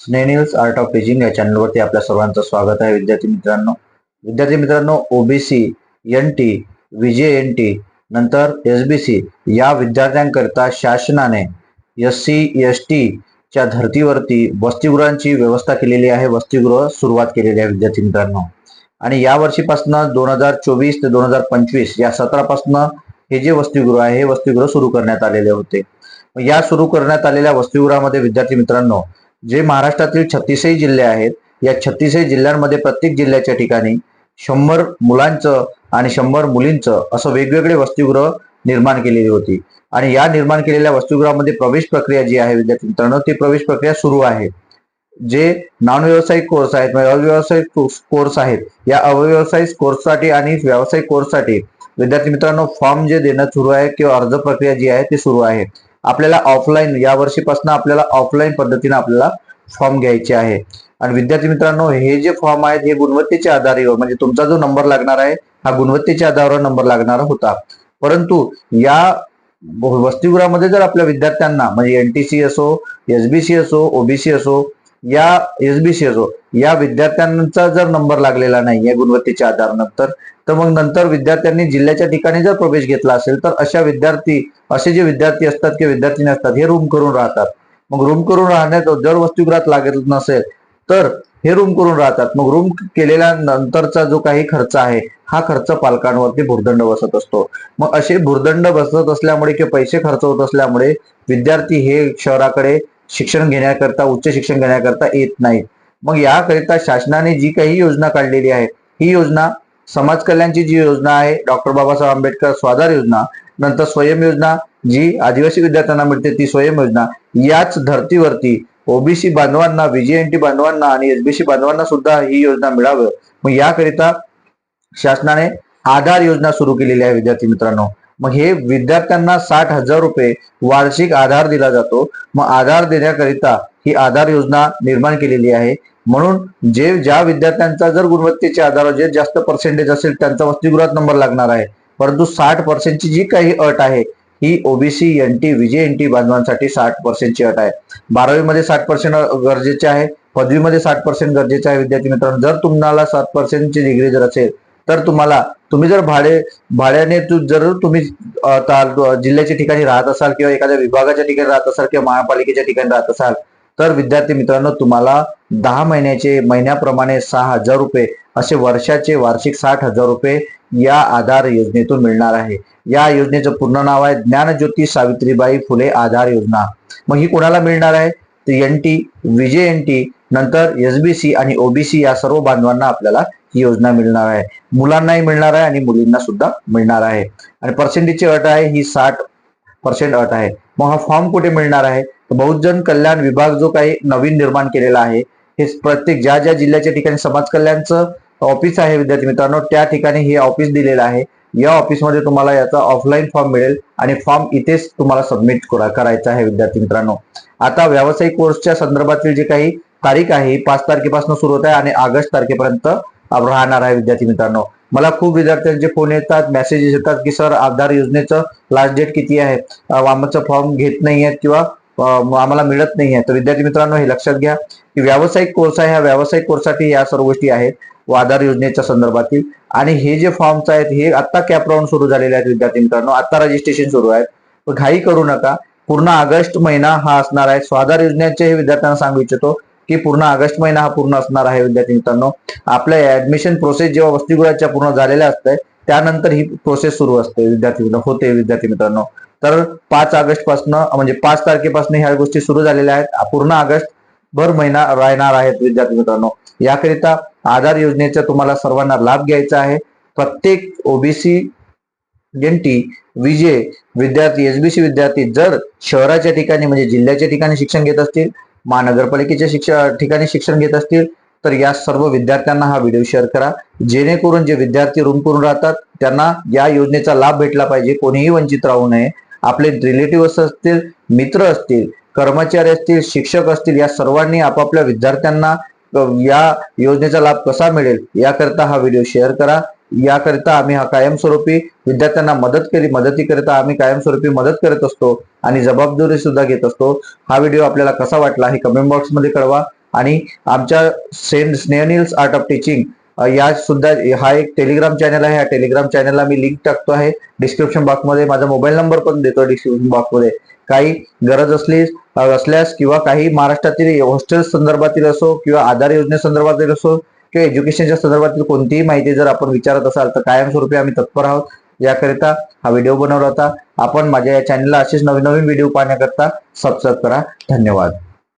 स्नेनिल्स art of teaching या चॅनलवरती आपल्या सर्वांचं स्वागत आहे. विद्यार्थी मित्रांनो विद्यार्थी मित्रांनो OBC N T VJ N T नंतर एस बी सी या विद्यार्थ्यांकरिता शासनाने एस सी एस टीच्या धर्तीवरती वसतिगृहांची व्यवस्था केलेली आहे. वसतिगृह सुरुवात केलेली आहे विद्यार्थी मित्रांनो. आणि या वर्षीपासून दोन हजार चोवीस ते दोन हजार पंचवीस या सत्रापासून हे जे वसतिगृह आहे हे वसतिगृह सुरू करण्यात आलेले होते. या सुरू करण्यात आलेल्या वसतिगृहामध्ये विद्यार्थी मित्रांनो जे महाराष्ट्रातील छत्तीसही जिल्हे आहेत या छत्तीसही जिल्ह्यांमध्ये प्रत्येक जिल्ह्याच्या ठिकाणी शंभर मुलांचं आणि शंभर मुलींचं असं वेगवेगळे वसतिगृह निर्माण केलेली होती. आणि या निर्माण केलेल्या वसतिगृहामध्ये प्रवेश प्रक्रिया जी आहे विद्यार्थी मित्रांनो ती प्रवेश प्रक्रिया सुरू आहे. जे नॉन व्यावसायिक कोर्स आहेत म्हणजे अव्यावसायिक कोर्स आहेत या अव्यवसायिक कोर्ससाठी आणि व्यावसायिक कोर्ससाठी विद्यार्थी मित्रांनो फॉर्म जे देणं सुरू आहे किंवा अर्ज प्रक्रिया जी आहे ती सुरू आहे. आपल्याला ऑफलाईन या वर्षीपासून आपल्याला ऑफलाईन पद्धतीने आपल्याला फॉर्म घ्यायचे आहे. आणि विद्यार्थी मित्रांनो हे जे फॉर्म आहेत हे गुणवत्तेच्या आधारेवर हो, म्हणजे तुमचा जो नंबर लागणार आहे हा गुणवत्तेच्या आधारावर नंबर लागणार होता. परंतु या वसतिगृहामध्ये जर आपल्या विद्यार्थ्यांना म्हणजे एनटीसी असो एसबीसी असो ओबीसी असो या एसबीसी असो या विद्यार्थ्यांचा जर नंबर लागलेला नाही या गुणवत्तेच्या आधारानंतर तर मग नंतर विद्यार्थ्यांनी जिल्ह्याच्या ठिकाणी जर प्रवेश घेतला असेल तर अशा विद्यार्थी असे जे विद्यार्थी असतात किंवा विद्यार्थी असतात हे रूम करून राहतात. मग रूम करून राहण्यात जर वस्तुगृहात लागत नसेल तर हे रूम करून राहतात. मग रूम केलेल्या नंतरचा जो काही खर्च आहे हा खर्च पालकांवरती भुर्दंड बसत असतो. मग असे भुर्दंड बसत असल्यामुळे किंवा पैसे खर्च होत असल्यामुळे विद्यार्थी हे शहराकडे शिक्षण घेण्याकरता उच्च शिक्षण घेण्याकरता येत नाहीत. मग याकरिता शासनाने जी काही योजना काढलेली आहे ही योजना समाज कल्याणची जी योजना आहे डॉक्टर बाबासाहेब आंबेडकर स्वाधार योजना नंतर स्वयं योजना जी आदिवासी विद्यार्थ्यांना मिळते ती स्वयं योजना याच धर्तीवरती ओबीसी बांधवांना व्हीजीएनटी बांधवांना आणि एसबीसी बांधवांना सुद्धा ही योजना मिळावं. मग याकरिता शासनाने आधार योजना सुरू केलेली आहे विद्यार्थी मित्रांनो. मग हे विद्यार्थ्यांना साठ हजार रुपये वार्षिक आधार दिला जातो. मग आधार देण्याकरिता ही आधार योजना निर्माण केलेली आहे. म्हणून जे ज्या विद्यार्थ्यांचा जर गुणवत्तेच्या आधारावर जे जास्त पर्सेंटेज असेल त्यांचा वसतिगृहात नंबर लागणार आहे. परंतु साठ पर्सेंटची जी काही अट आहे ही OBC N T VJ N T बांधवांसाठी साठ पर्सेंटची अट आहे. बारावीमध्ये साठ पर्सेंट गरजेचे आहे. पदवीमध्ये साठ पर्सेंट गरजेचे आहे विद्यार्थी मित्रांनो. जर तुम्हाला सात पर्सेंटची डिग्री जर असेल तर तुम्हाला तुम्ही जर भाडे भाड्याने जर तुम्ही जिल्ह्याच्या ठिकाणी राहत असाल किंवा एखाद्या विभागाच्या ठिकाणी राहत असाल किंवा महापालिकेच्या ठिकाणी राहत असाल तर विद्यार्थी मित्रांनो तुम्हाला दहा महिन्याचे महिन्याप्रमाणे सहा हजार रुपये असे वर्षाचे वार्षिक साठ हजार रुपये या आधार योजनेतून मिळणार आहे. या योजनेचं पूर्ण नाव आहे ज्ञानज्योती सावित्रीबाई फुले आधार योजना. मग ही कोणाला मिळणार आहे? तर एन टी विजय एन टी नंतर एसबीसी आणि ओबीसी या सर्व बांधवांना आपल्याला ही योजना मिळणार आहे. मुलांनाही मिळणार आहे आणि मुलींना सुद्धा मिळणार आहे. आणि पर्सेंटेजची अट आहे ही साठ पर्सेंट अट आहे. मग हा फॉर्म कुठे मिळणार आहे? तर बहुजन कल्याण विभाग जो काही नवीन निर्माण केलेला आहे हे प्रत्येक ज्या ज्या जिल्ह्याच्या ठिकाणी समाज कल्याणचं ऑफिस आहे विद्यार्थी मित्रांनो त्या ठिकाणी हे ऑफिस दिलेलं आहे. या ऑफिसमध्ये तुम्हाला याचा ऑफलाईन फॉर्म मिळेल आणि फॉर्म इथेच तुम्हाला सबमिट करायचा आहे विद्यार्थी मित्रांनो. आता व्यावसायिक कोर्सच्या संदर्भातील जे काही तारीख आहे पाच तारखेपासून सुरू होत आहे आणि ऑगस्ट तारखेपर्यंत राहणार आहे विद्यार्थी मित्रांनो. मला खूप विद्यार्थ्यांचे फोन येतात मेसेजेस येतात की सर आधार योजनेचं लास्ट डेट किती आहे? आमचं फॉर्म घेत नाही आहेत किंवा आम्हाला मिळत नाही आहे. तर विद्यार्थी मित्रांनो हे लक्षात घ्या की व्यावसायिक कोर्स आहे ह्या व्यावसायिक कोर्ससाठी या सर्व गोष्टी आहेत व आधार योजनेच्या संदर्भातील. आणि हे जे फॉर्म्स आहेत हे आता कॅप राऊंड सुरू झालेले आहेत विद्यार्थी मित्रांनो. आता रजिस्ट्रेशन सुरू आहे पण घाई करू नका. पूर्ण ऑगस्ट महिना हा असणार आहे. स्वाधार योजनेचे हे विद्यार्थ्यांना सांगू इच्छितो. की पूर्ण ऑगस्ट महिना हा पूर्ण असणार आहे विद्यार्थी मित्रांनो. आपल्या ऍडमिशन प्रोसेस जेव्हा वसतिगृहाच्या पूर्ण झालेल्या असते त्यानंतर ही प्रोसेस सुरू असते विद्यार्थी मित्र होते विद्यार्थी मित्रांनो. तर पाच ऑगस्टपासून म्हणजे पाच तारखेपासून ह्या गोष्टी सुरू झालेल्या आहेत. पूर्ण ऑगस्ट भर महिना राहणार आहेत विद्यार्थी मित्रांनो. याकरिता आधार योजनेचा तुम्हाला सर्वांना लाभ घ्यायचा आहे. प्रत्येक ओबीसी एनटी विजय विद्यार्थी एसबीसी विद्यार्थी जर शहराच्या ठिकाणी म्हणजे जिल्ह्याच्या ठिकाणी शिक्षण घेत असतील महानगरपालिकेच्या शिक्षा ठिकाणी शिक्षण घेत असतील तर या सर्व विद्यार्थ्यांना हा व्हिडिओ शेअर करा. जेणेकरून जे विद्यार्थी रूम करून राहतात त्यांना या योजनेचा लाभ भेटला पाहिजे. कोणीही वंचित राहू नये. आपले रिलेटिव्ह असतील मित्र असतील कर्मचारी असतील शिक्षक असतील या सर्वांनी आपापल्या विद्यार्थ्यांना या योजनेचा लाभ कसा मिळेल याकरिता हा व्हिडिओ शेअर करा. याकरिता आम्ही हा कायमस्वरूपी विद्यार्थ्यांना मदत केली मदतीकरिता आम्ही कायमस्वरूपी मदत करत असतो आणि जबाबदारी सुद्धा घेत असतो. हा व्हिडिओ आपल्याला कसा वाटला हे कमेंट बॉक्समध्ये कळवा. आणि आमच्या सेंट स्नेहनिल्स आर्ट ऑफ टीचिंग या सुद्धा हा एक टेलिग्राम चॅनल आहे. ह्या टेलिग्राम चॅनलला मी लिंक टाकतो आहे. डिस्क्रिप्शन बॉक्समध्ये माझा मोबाईल नंबर पण देतो डिस्क्रिप्शन बॉक्समध्ये काही गरज असली असल्यास किंवा काही महाराष्ट्रातील हॉस्टेल संदर्भातील असो किंवा आधार योजनेसंदर्भातील असो किंवा एज्युकेशनच्या संदर्भातील कोणतीही माहिती जर आपण विचारत असाल तर कायमस्वरूपी आम्ही तत्पर आहोत. याकरिता हा व्हिडिओ बनवला होता. आपण माझ्या या चॅनलला असेच नवीन नवीन व्हिडिओ पाहण्याकरता सबस्क्राईब करा. धन्यवाद.